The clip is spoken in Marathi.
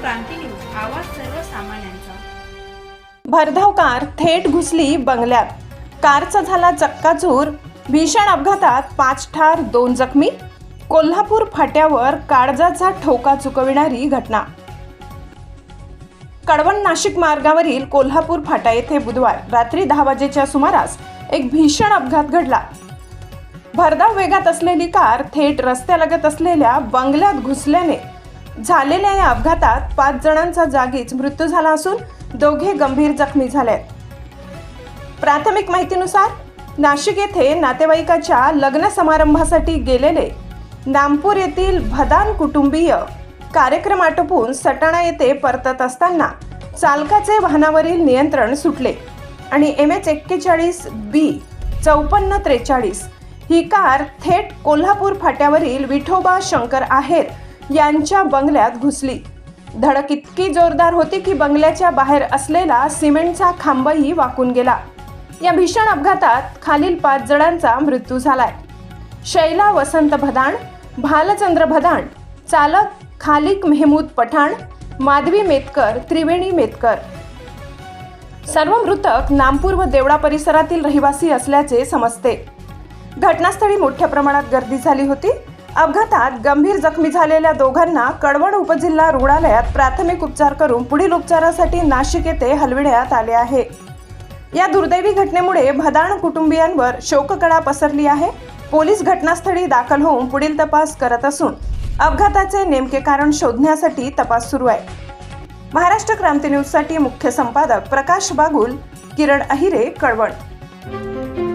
क्रांती न्यूज आवाज सर्वसामान्यांचा. भरधाव कार थेट घुसली बंगल्यात. कारचा झाला चक्काचूर. भीषण अपघातात पाच ठार दोन जखमी. कोल्हापूर फाट्यावर काळजाचा ठोका चुकविणारी घटना. कडवण नाशिक मार्गावरील कोल्हापूर फाटा येथे बुधवार रात्री दहा वाजेच्या सुमारास एक भीषण अपघात घडला. भरधाव वेगात असलेली कार थेट रस्त्यालगत असलेल्या बंगल्यात घुसल्याने झालेल्या या अपघातात पाच जणांचा जागीच मृत्यू झाला असून दोघे गंभीर जखमी झाले प्राथमिक माहितीनुसार नाशिक येथे नातेवाईकाच्या लग्न समारंभासाठी गेलेले नामपूर येथील भदान कुटुंबीय कार्यक्रम आटोपून सटाणा येथे परतत असताना चालकाचे वाहनावरील नियंत्रण सुटले आणि एम एच एक्केचाळीस बी चौपन्न त्रेचाळीस ही कार थेट कोल्हापूर फाट्यावरील विठोबा शंकर आहेर यांच्या बंगल्यात घुसली. धडक इतकी जोरदार होती की बंगल्याच्या बाहेर असलेला सिमेंटचा खांबही वाकून गेला. या भीषण अपघातात खालील पाच जणांचा मृत्यू झालाय. शैला वसंत भदाण भालचंद्र भदाण चालक खालिक मेहमूद पठाण माधवी मेतकर त्रिवेणी मेतकर. सर्व मृतक नामपूर व देवळा परिसरातील रहिवासी असल्याचे समजते. घटनास्थळी मोठ्या प्रमाणात गर्दी झाली होती. अपघातात गंभीर जखमी झालेल्या दोघांना कडवण उपजिल्हा रुग्णालयात प्राथमिक उपचार करून पुढील उपचारासाठी नाशिक येथे हलविण्यात आले आहे. या दुर्दैवी घटनेमुळे भदाण कुटुंबियांवर शोककळा पसरली आहे. पोलीस घटनास्थळी दाखल होऊन पुढील तपास करत असून अपघाताचे नेमके कारण शोधण्यासाठी तपास सुरू आहे. महाराष्ट्र क्रांती न्यूजसाठी मुख्य संपादक प्रकाश बागुल किरण अहिरे कळवण